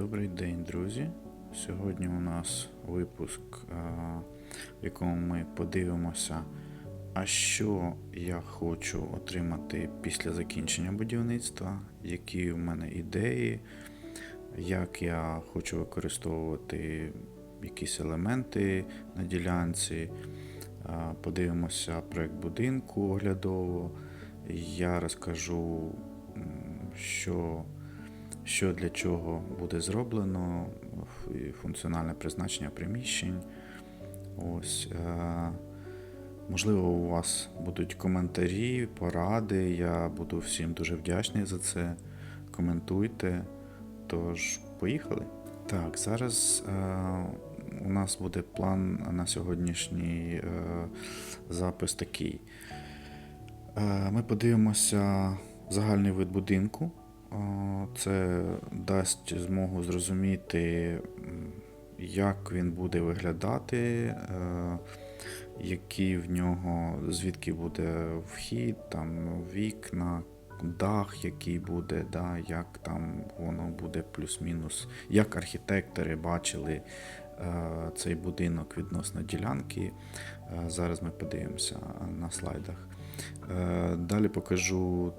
Добрий день, друзі. Сьогодні у нас випуск, в якому ми подивимося, а що я хочу отримати після закінчення будівництва, які в мене ідеї, як я хочу використовувати якісь елементи на ділянці. Подивимося проект будинку оглядово. Я розкажу, що що для чого буде зроблено, функціональне призначення приміщень. Ось, е, можливо, у вас будуть коментарі, поради. Я буду всім дуже вдячний за це. Коментуйте. Тож, поїхали. Так, зараз е, у нас буде план на сьогоднішній е, запис такий. Ми подивимося загальний вид будинку. Е, Це дасть змогу зрозуміти, як він буде виглядати, е, які в нього, звідки буде вхід, там вікна, дах, який буде, да, як там воно буде плюс-мінус, як архітектори бачили е, цей будинок відносно ділянки. Зараз ми подивимося на слайдах. Далі покажу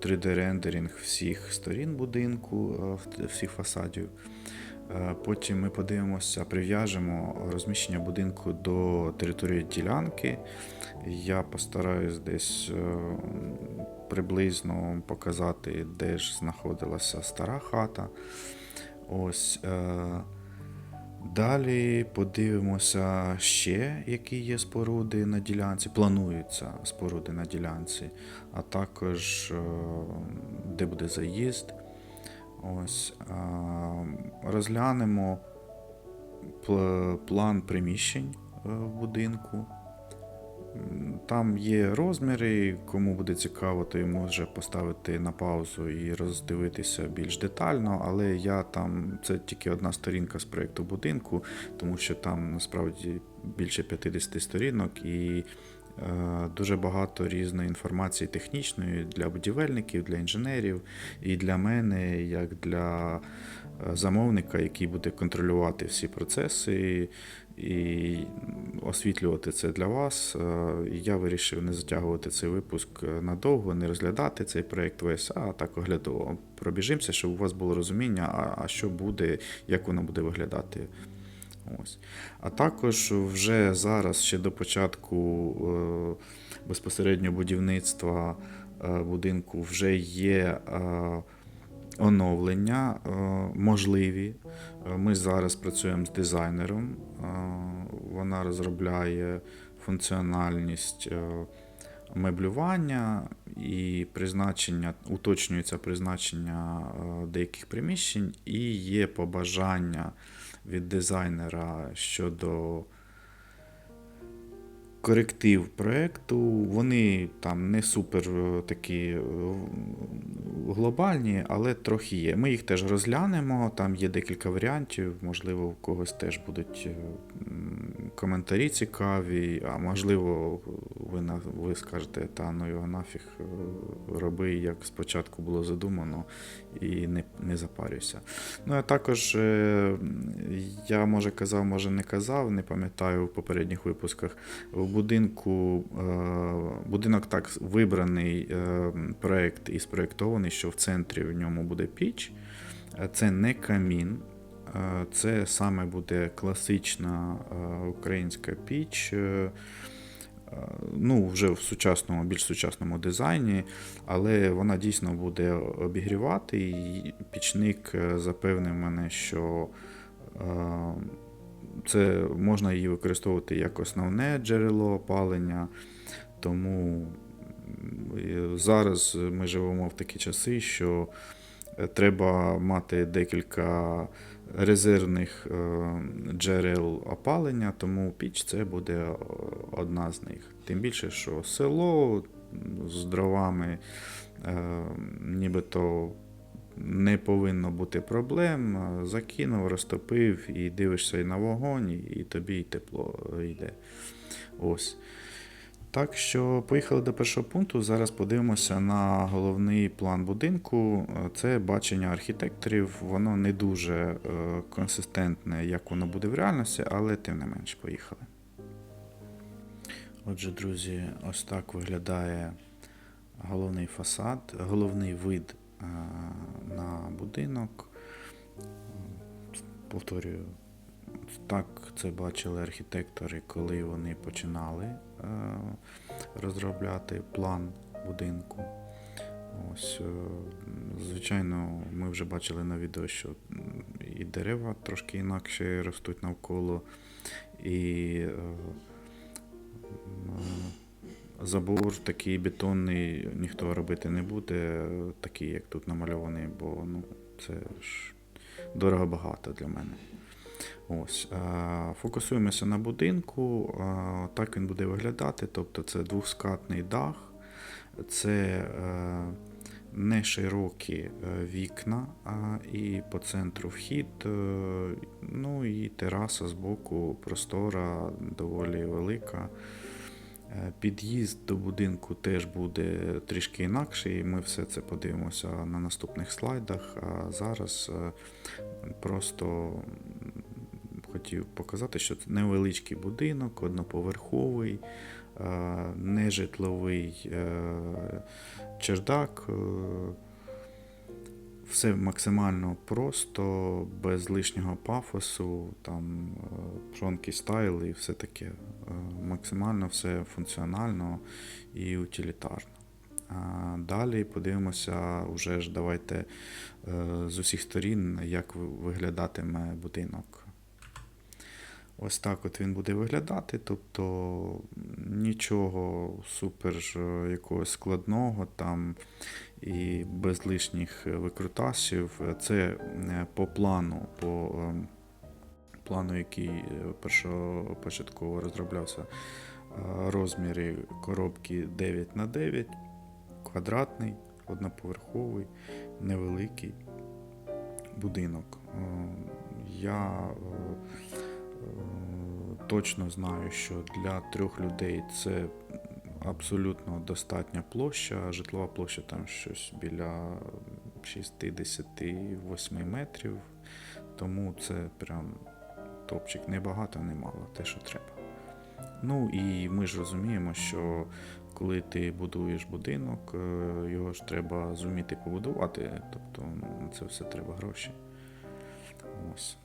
3D-рендеринг всіх сторін будинку, е, всіх фасадів. Е, Потім ми подивимося, прив'яжемо розміщення будинку до території ділянки. Я постараюсь десь е, приблизно показати, де ж знаходилася стара хата. Ось. Далі подивимося ще, які є споруди на ділянці. Плануються споруди на ділянці, а також е, де буде заїзд. Ось е, розглянемо план приміщень е, в будинку. Там є розміри, кому буде цікаво, той може поставити на паузу і роздивитися більш детально, але я там це тільки одна сторінка з проєкту будинку, тому що там насправді більше 50 сторінок і е, дуже багато різної інформації технічної для будівельників, для інженерів і для мене, як для замовника, який буде контролювати всі процеси і освітлювати це для вас. Е, Я вирішив не затягувати цей випуск е, надовго, не розглядати цей проєкт весь, а так оглядово пробіжимося, щоб у вас було розуміння, а, що буде, як воно буде виглядати. Ось. А також вже зараз, ще до початку е, безпосередньо будівництва будинку, вже є оновлення е, можливі. Е, Ми зараз працюємо з дизайнером. е, Вона розробляє функціональність меблювання і призначення, уточнюється призначення деяких приміщень, і є побажання від дизайнера щодо коректив проєкту. Вони там не супер е, такі е, глобальні, але трохи є. Ми їх теж розглянемо. Там є декілька варіантів. Можливо, у когось теж будуть е, коментарі цікаві, а можливо, ви, на- ви скажете, та ну його нафіг роби, як спочатку було задумано, і не, не запарюйся. Ну, а також е, я може казав, може не казав, не пам'ятаю в попередніх випусках. В будинку е, будинок так вибраний е, проект і спроєктований, що в центрі в ньому буде піч. Це не камін. Це саме буде класична українська піч. Е, е, Ну, вже в сучасному, більш сучасному дизайні, але вона дійсно буде обігрівати. І пічник е, запевнив мене, що е, це можна її використовувати як основне джерело опалення. Тому зараз ми живемо в такі часи, що е, треба мати декілька резервних е, джерел опалення, тому піч це буде е, одна з них. Тим більше, що село з дровами е, нібито не повинно бути проблем. Закинув, розтопив і дивишся і на вогонь, і тобі і тепло йде. Ось. Так що поїхали до першого пункту. Зараз подивимося на головний план будинку. Це бачення архітекторів. Воно не дуже е, консистентне, як воно буде в реальності, але тим не менш, поїхали. Отже, друзі, ось так виглядає головний фасад, головний вид е, на будинок. Повторюю, так це бачили архітектори, коли вони починали е, розробляти план будинку. Ось, е, звичайно, ми вже бачили на відео, що і дерева трошки інакше ростуть навколо, і е, забор такий бетонний ніхто робити не буде, такий, як тут намальований, бо ну, це ж дорого багато для мене. Ось, е, фокусуємося на будинку. е, Так він буде виглядати. Тобто це двохскатний дах, це е, не широкі вікна, а і по центру вхід, ну і тераса з боку простора, доволі велика. Під'їзд до будинку теж буде трішки інакший. Ми все це подивимося на наступних слайдах. А зараз просто хотів показати, що це невеличкий будинок, одноповерховий, е, нежитловий е, чердак. е, Все максимально просто, без лишнього пафосу, там фронкі стайл і все таке. Максимально все функціонально і утилітарно. Далі подивимося, уже ж давайте з усіх сторін, як виглядатиме будинок. Ось так от він буде виглядати, тобто нічого супер е, якогось складного там і без лишніх е, викрутасів. Це е, по плану, по е, плану, який першопочатково розроблявся, розміри коробки 9 на 9 квадратний, одноповерховий, невеликий будинок. Е, Я точно знаю, що для трьох людей це абсолютно достатня площа. Житлова площа там щось біля 68 метрів. Тому це прям топчик. Не багато, не мало, те, що треба. Ну і ми ж розуміємо, що коли ти будуєш будинок, е, його ж треба зуміти побудувати. Тобто на це все треба гроші. Ось.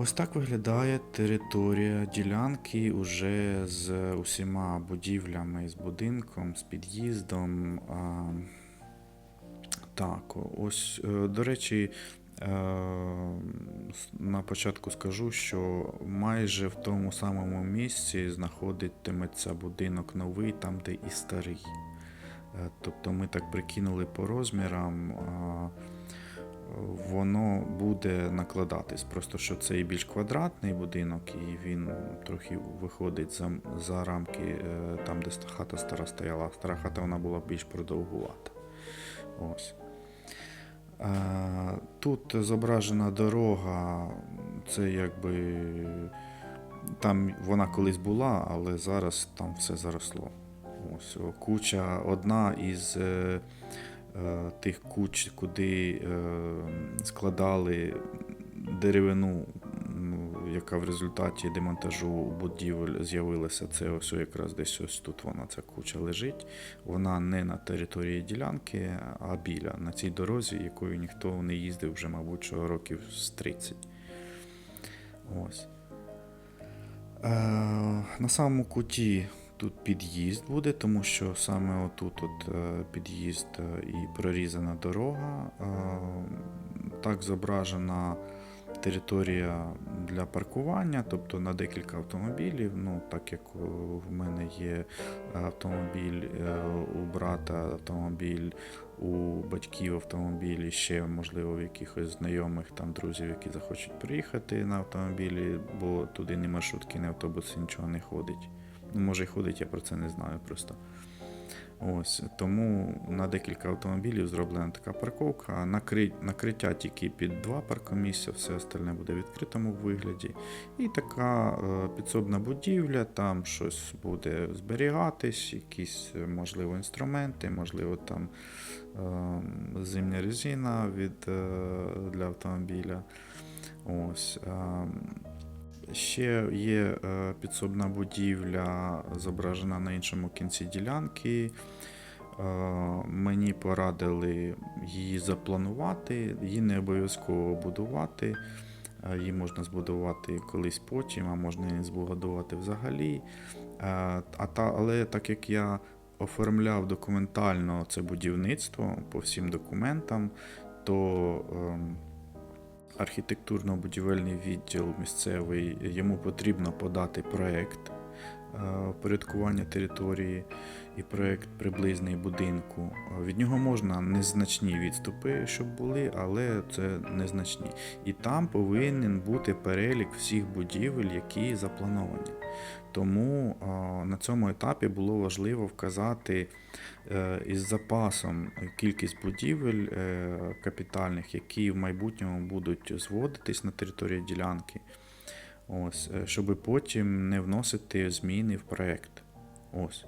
Ось так виглядає територія ділянки уже з усіма будівлями, з будинком, з під'їздом. Так, ось, е, до речі, е, на початку скажу, що майже в тому самому місці знаходитиметься будинок новий, там, де і старий. Е, Тобто ми так прикинули по розмірам. Воно буде накладатись. Просто що це і більш квадратний будинок, і він трохи виходить за, за рамки е, там, де хата стара стояла. Стара хата вона була більш продовгувата. Ось. Е, Тут зображена дорога, це якби там вона колись була, але зараз там все заросло. Ось куча одна із е, тих куч, куди е, складали деревину, ну, яка в результаті демонтажу будівель з'явилася. Це ось якраз десь ось тут вона ця куча лежить. Вона не на території ділянки, а біля на цій дорозі, якою ніхто не їздив вже, мабуть, років з 30. Ось. Е, на самому куті тут під'їзд буде, тому що саме отут от е, під'їзд е, і прорізана дорога. Е, так зображена територія для паркування, тобто на декілька автомобілів. Ну, так як в мене є автомобіль у брата, автомобіль у батьків автомобіль і ще, можливо, в якихось знайомих там друзів, які захочуть приїхати на автомобілі, бо туди ні маршрутки, ні автобуси, нічого не ходить. Може, і ходить, я про це не знаю просто. Ось тому на декілька автомобілів зроблена така парковка. Накри... Накриття тільки під два паркомісця, все остальне буде в відкритому вигляді. І така е, підсобна будівля, там щось буде зберігатись, якісь, е, можливо, інструменти, можливо, там е, зимня резина від, для автомобіля. Ось. Ще є е, підсобна будівля, зображена на іншому кінці ділянки. Е, Мені порадили її запланувати, її не обов'язково будувати. Е, Її можна збудувати колись потім, а можна не збудувати взагалі. Але так як я оформляв документально це будівництво по всім документам, то ем, архітектурно-будівельний відділ місцевий, йому потрібно подати проект порядкування території і проект приблизний будинку. Е, Від нього можна незначні відступи, щоб були, але це незначні. І там повинен бути перелік всіх будівель, які заплановані. Тому е, на цьому етапі було важливо вказати е, із запасом кількість будівель е, капітальних, які в майбутньому будуть зводитись на території ділянки, ось, е, щоб потім не вносити зміни в.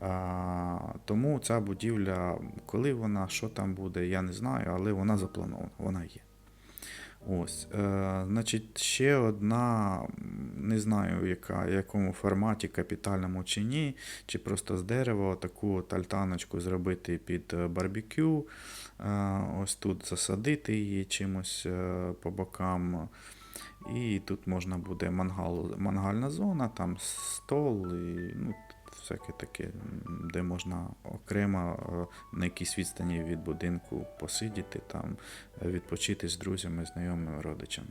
А, тому ця будівля, коли вона, що там буде, я не знаю, але вона запланована, вона є. Ось, е, значить, ще одна, не знаю, яка, в якому форматі, капітальному чи ні, чи просто з дерева таку от альтаночку зробити під е, барбекю, е, ось тут засадити її чимось е, по бокам. І тут можна буде мангал, мангальна зона, там стол і ну, всяке таке, де можна окремо е, на якійсь відстані від будинку посидіти, там, е, відпочити з друзями, знайомими, родичами.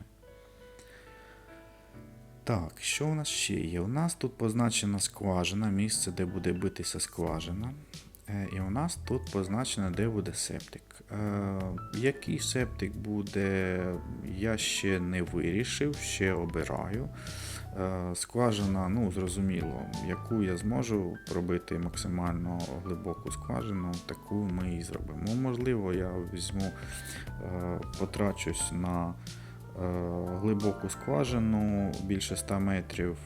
Так, що у нас ще є? У нас тут позначена скважина, місце, де буде битися скважина. Е, І у нас тут позначено, де буде септик. Е, який септик буде, я ще не вирішив, ще обираю. Е, скважина, ну зрозуміло, яку я зможу пробити максимально глибоку скважину, таку ми і зробимо. Можливо, я візьму, е, потрачусь на глибоку скважину більше 100 метрів,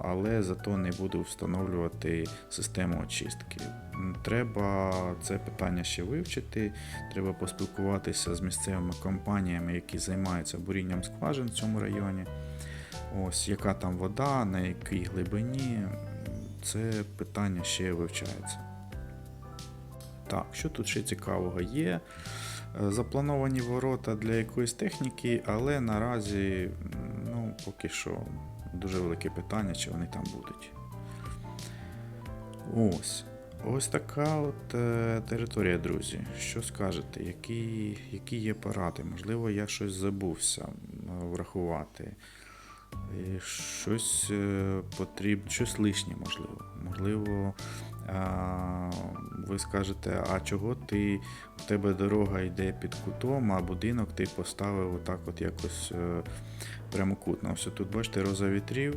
але зато не буду встановлювати систему очистки. Треба це питання ще вивчити. Треба поспілкуватися з місцевими компаніями, які займаються бурінням скважин в цьому районі. Ось яка там вода, на якій глибині. Це питання ще вивчається. Так, що тут ще цікавого є? Е, Заплановані ворота для якоїсь техніки, але наразі ну, поки що дуже велике питання, чи вони там будуть. Ось. Ось така от е, територія, друзі. Що скажете? Які, які є поради? Можливо, я щось забувся врахувати. І щось е, потрібно, щось лишнє, можливо. Можливо, ви скажете, а чого ти, у тебе дорога йде під кутом, а будинок ти поставив отак от якось е, прямокутно. Ось тут бачите роза вітрів.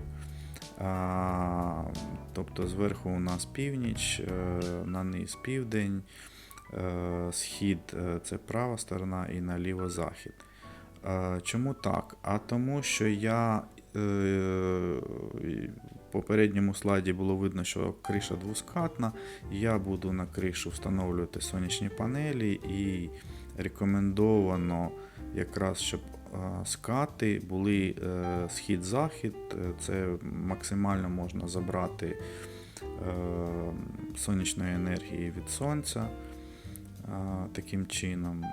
А, тобто зверху у нас північ, е, на низ південь, е, схід це права сторона і наліво захід. Чому так? А тому, що я в попередньому слайді було видно, що криша двускатна. Я буду на кришу встановлювати сонячні панелі і рекомендовано якраз, щоб е, скати були е, схід-захід. Е, Це максимально можна забрати е, сонячної енергії від сонця е, таким чином.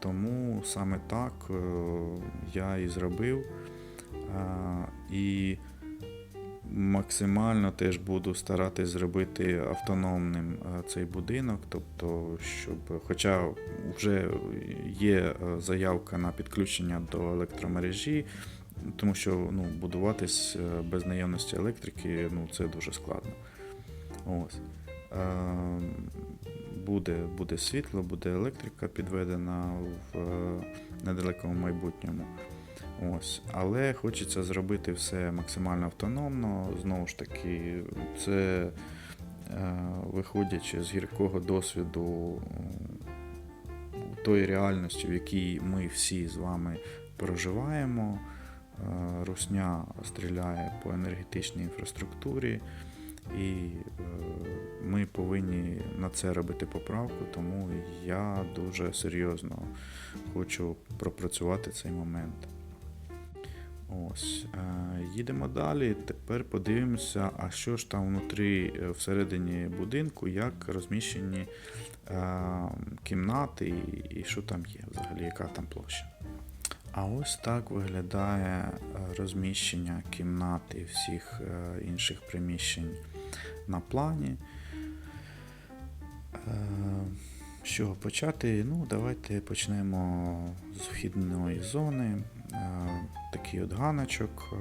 Тому саме так е, я і зробив. І максимально теж буду старатись зробити автономним е, цей будинок, тобто, щоб, хоча вже є е, заявка на підключення до електромережі, тому що ну, будуватись е, без наявності електрики ну, це дуже складно. Ось. Буде, буде світло, буде електрика підведена в недалекому майбутньому. Ось. Але хочеться зробити все максимально автономно. Знову ж таки, це виходячи з гіркого досвіду тої реальності, в якій ми всі з вами проживаємо, е, Русня стріляє по енергетичній інфраструктурі, і е, ми повинні на це робити поправку, тому я дуже серйозно хочу пропрацювати цей момент. Ось, е, їдемо далі. Тепер подивимося, а що ж там внутрі е, всередині будинку, як розміщені е, кімнати і, що там є, взагалі, яка там площа. А ось так виглядає розміщення кімнат і всіх інших приміщень на плані. Чого почати? Ну, давайте почнемо з вхідної зони. Такий от ганочок, е,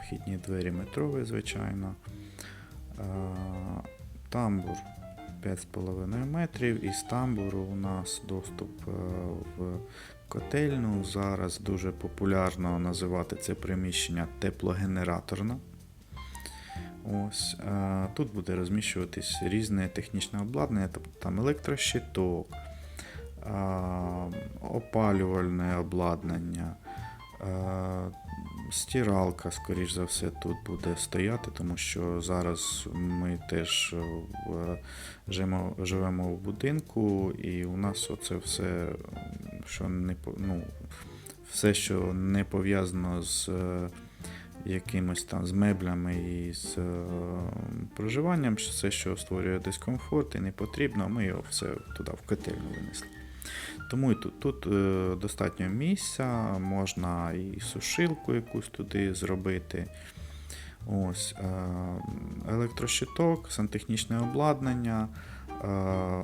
вхідні двері метрові, звичайно. Е, Тамбур 5,5 метрів. Із тамбуру у нас доступ е, в котельну. Зараз дуже популярно називати це приміщення теплогенераторне. Ось, тут буде розміщуватись різне технічне обладнання, тобто там електрощиток, опалювальне обладнання, стиралка, скоріш за все, тут буде стояти, тому що зараз ми теж е, живемо, живемо в будинку, і у нас оце все, що не ну, все, що не пов'язано з. е, якимось там з меблями і з е, проживанням, все, що створює дискомфорт і не потрібно, ми його все туди в котельну винесли. Тому і тут, тут е, достатньо місця, можна і сушилку якусь туди зробити. Ось, е, електрощиток, сантехнічне обладнання, е,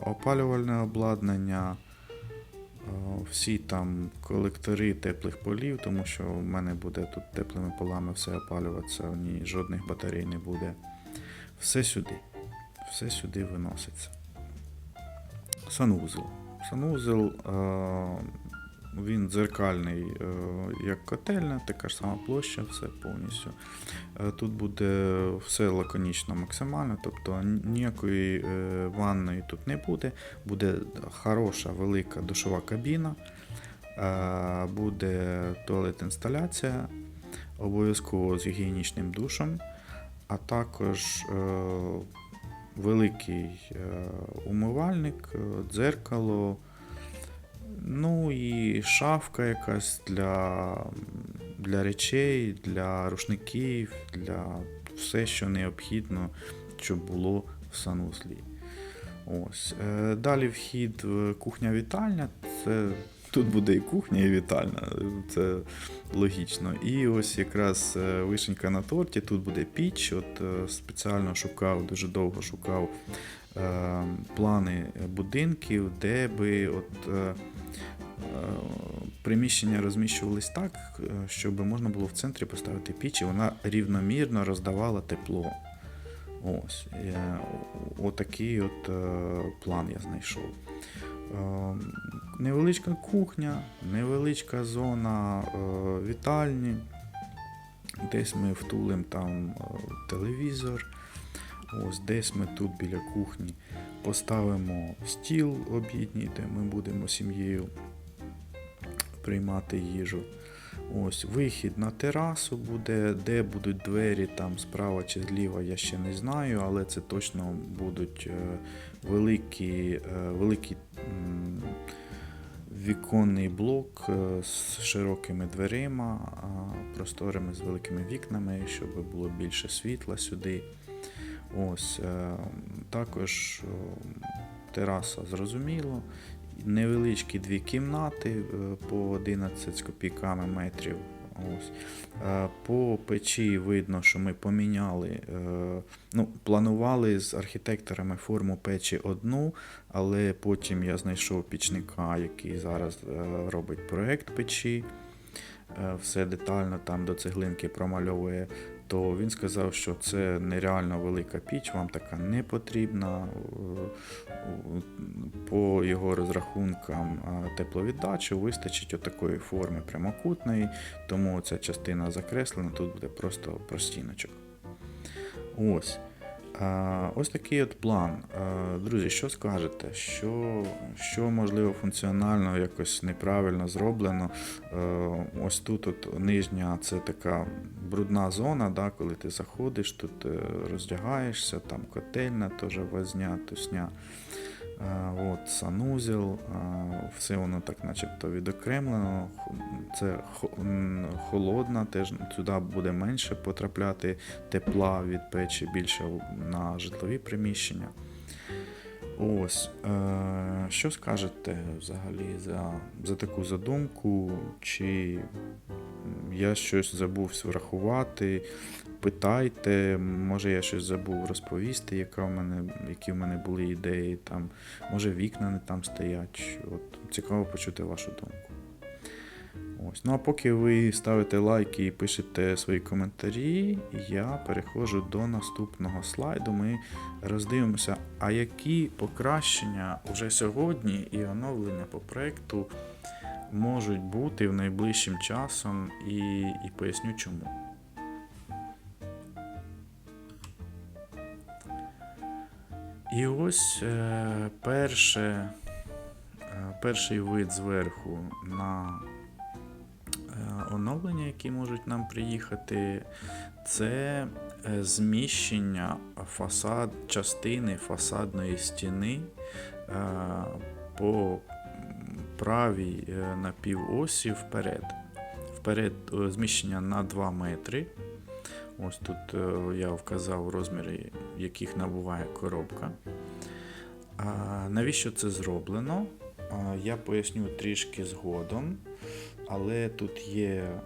опалювальне обладнання, всі там колектори теплих полів, тому що в мене буде тут теплими полами все опалюватися, ні жодних батарей не буде. Все сюди. Все сюди виноситься. Санузел. Санузел е, він дзеркальний, е, як котельня, така ж сама площа, все повністю. Е, Тут буде все лаконічно максимально, тобто ніякої ванної тут не буде. Буде хороша велика душова кабіна, буде туалет-інсталяція, обов'язково з гігієнічним душем, а також великий е, умивальник, е, дзеркало. Ну і шафка якась для, для речей, для рушників, для все, що необхідно, щоб було в санузлі. Ось. Е, Далі вхід кухня-вітальня. Це тут буде і кухня, і вітальня. Це логічно. І ось якраз е, вишенька на торті, тут буде піч. От е, спеціально шукав, дуже довго шукав е, плани будинків, де би от. е, Е, приміщення розміщувались так, щоб можна було в центрі поставити піч, і вона рівномірно роздавала тепло. Ось. Отакий от план я знайшов. Е, Невеличка кухня, невеличка зона е, вітальні. Десь ми втулимо там е, телевізор. Ось десь ми тут біля кухні поставимо стіл обідній, де ми будемо сім'єю приймати їжу. Ось вихід на терасу буде, де будуть двері там справа чи зліва, я ще не знаю, але це точно будуть е, великі, е, великий віконний блок е, з широкими дверима, а, просторими з великими вікнами, щоб було більше світла сюди. Ось е, також е, тераса зрозуміло. Невеличкі дві кімнати е, по 11 з копійками метрів. Ось. Е, По печі видно, що ми поміняли, е, ну, планували з архітекторами форму печі одну, але потім я знайшов пічника, який зараз е, робить проект печі. Все детально там до цеглинки промальовує то він сказав, що це нереально велика піч, вам така не потрібна. Е, По його розрахункам тепловіддачі вистачить отакої форми прямокутної, тому ця частина закреслена, тут буде просто простіночок. Ось. Ось такий от план. Друзі, що скажете? Що, що можливо функціонально якось неправильно зроблено? Е, Ось тут от нижня це така брудна зона, да, коли ти заходиш, тут е, роздягаєшся, там котельна теж возня, тусня. От, санузел, все воно так начебто відокремлено. Це холодна, теж туди буде менше потрапляти тепла від печі, більше на житлові приміщення. Ось, е, що скажете взагалі за, за таку задумку? Чи я щось забув врахувати? Питайте, може я щось забув розповісти, яка в мене, які в мене були ідеї, там, може вікна не там стоять. От, цікаво почути вашу думку. Ось. Ну а поки ви ставите лайки і пишете свої коментарі, я переходжу до наступного слайду. Ми роздивимося, а які покращення вже сьогодні і оновлення по проекту можуть бути в найближчим часом, і, і поясню чому. І ось е, перше, е, перший вид зверху на е, оновлення, які можуть нам приїхати, це зміщення фасад, частини фасадної стіни по правій напівосі вперед. Вперед зміщення на 2 метри. Ось тут е, я вказав розміри, яких набуває коробка. Навіщо це зроблено? Я поясню трішки згодом, але тут є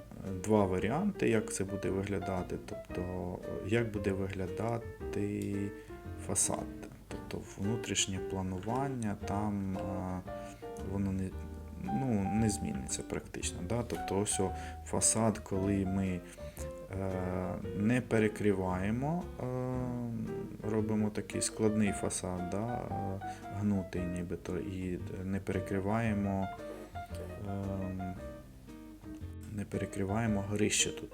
два варіанти, як це буде виглядати. Тобто, як буде виглядати фасад. Тобто внутрішнє планування там воно не, ну, не зміниться практично. Да? Тобто ось фасад, коли ми е, не перекриваємо, е, робимо такий складний фасад, да? е, гнутий нібито, і не перекриваємо. е, Не перекриваємо горище тут.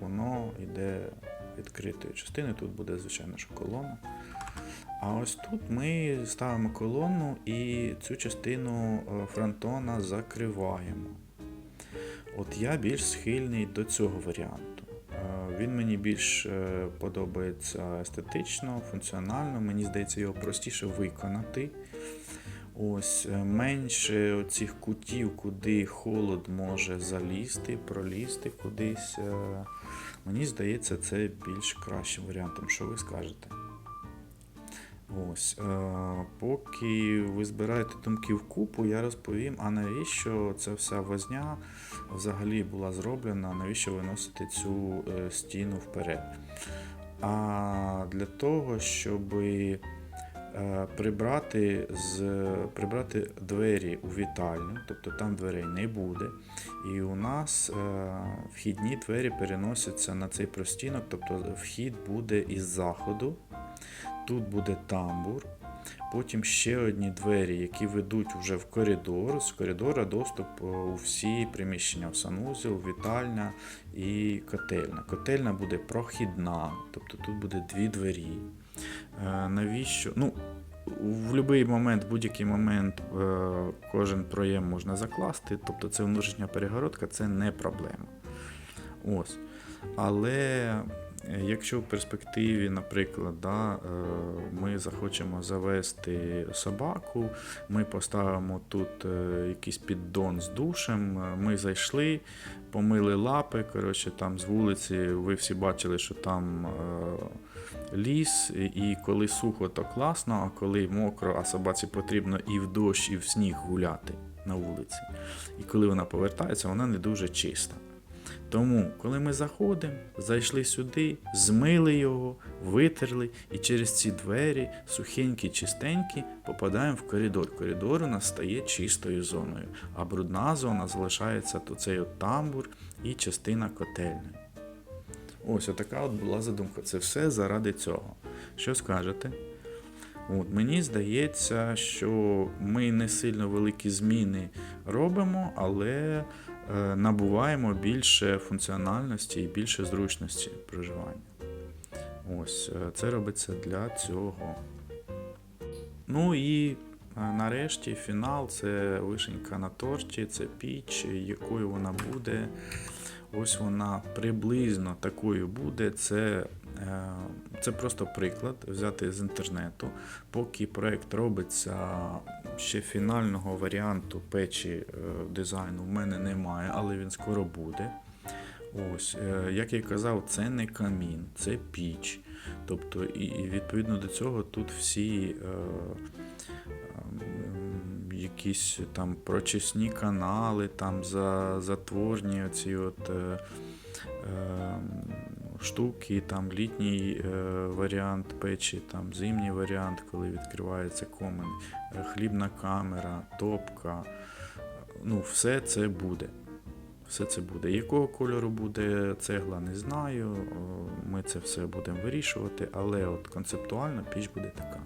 Воно йде відкритою частиною. Тут буде, звичайно, що колона. А ось тут ми ставимо колону і цю частину е, фронтона закриваємо. От я більш схильний до цього варіанту. Е, Він мені більш е, подобається естетично, функціонально. Мені здається, його простіше виконати. Ось е, менше цих кутів, куди холод може залізти, пролізти кудись. Мені здається, це більш кращим варіантом. Що ви скажете? Ось, е, поки ви збираєте думки в купу, я розповім, а навіщо ця вся возня взагалі була зроблена, навіщо виносити цю е, стіну вперед. А для того, щоб е, прибрати, з, прибрати двері у вітальню, тобто там дверей не буде. І у нас е, вхідні двері переносяться на цей простінок, тобто вхід буде із заходу. Тут буде тамбур. Потім ще одні двері, які ведуть вже в коридор. З коридора доступ е, у всі приміщення в санузел, вітальня і котельня. Котельня буде прохідна, тобто тут буде дві двері. Е, Навіщо? Ну, в будь-який момент, будь-який момент е, кожен проєм можна закласти, тобто це внутрішня перегородка, це не проблема. Ось. Але якщо в перспективі, наприклад, да, е, ми захочемо завести собаку, ми поставимо тут е, якийсь піддон з душем, е, ми зайшли, помили лапи, коротше, там з вулиці, ви всі бачили, що там е, ліс, і коли сухо, то класно, а коли мокро, а собаці потрібно і в дощ, і в сніг гуляти на вулиці. І коли вона повертається, вона не дуже чиста. Тому, коли ми заходимо, зайшли сюди, змили його, витерли, і через ці двері, сухенькі, чистенькі, попадаємо в коридор. Коридор у нас стає чистою зоною, а брудна зона залишається то цей от тамбур і частина котельні. Ось отака от була задумка. Це все заради цього. Що скажете? От, мені здається, що ми не сильно великі зміни робимо, але набуваємо більше функціональності і більше зручності проживання. Ось, е, це робиться для цього. Ну і е, нарешті фінал це вишенька на торті, це піч, якою вона буде. Ось вона приблизно такою буде. Це, е, це просто приклад взяти з інтернету. Поки проект робиться, ще фінального варіанту печі е, дизайну в мене немає, але він скоро буде. Ось, е, як я казав, це не камін, це піч. Тобто, і, відповідно до цього тут всі е, ем, якісь там прочисні канали, там за, затворні оці от. Е, е, штуки, там літній е, варіант печі, там зимній варіант, коли відкривається комен, е, хлібна камера, топка. Ну, все це буде. Все це буде. Якого кольору буде цегла, не знаю. Ми це все будемо вирішувати, але от концептуально піч буде така.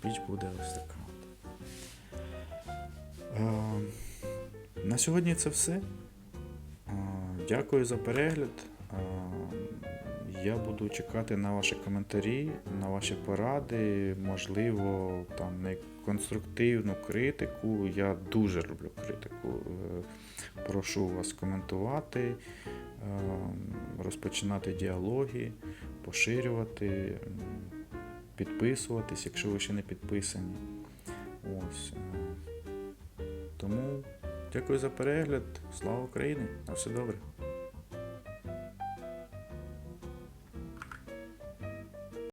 Піч буде ось така. Е, на сьогодні це все. Дякую за перегляд. Е, Я буду чекати на ваші коментарі, на ваші поради, можливо, там не конструктивну критику. Я дуже люблю критику. Е, Прошу вас коментувати, е, розпочинати діалоги, поширювати, підписуватись, якщо ви ще не підписані. Ось. Тому дякую за перегляд. Слава Україні! На все добре!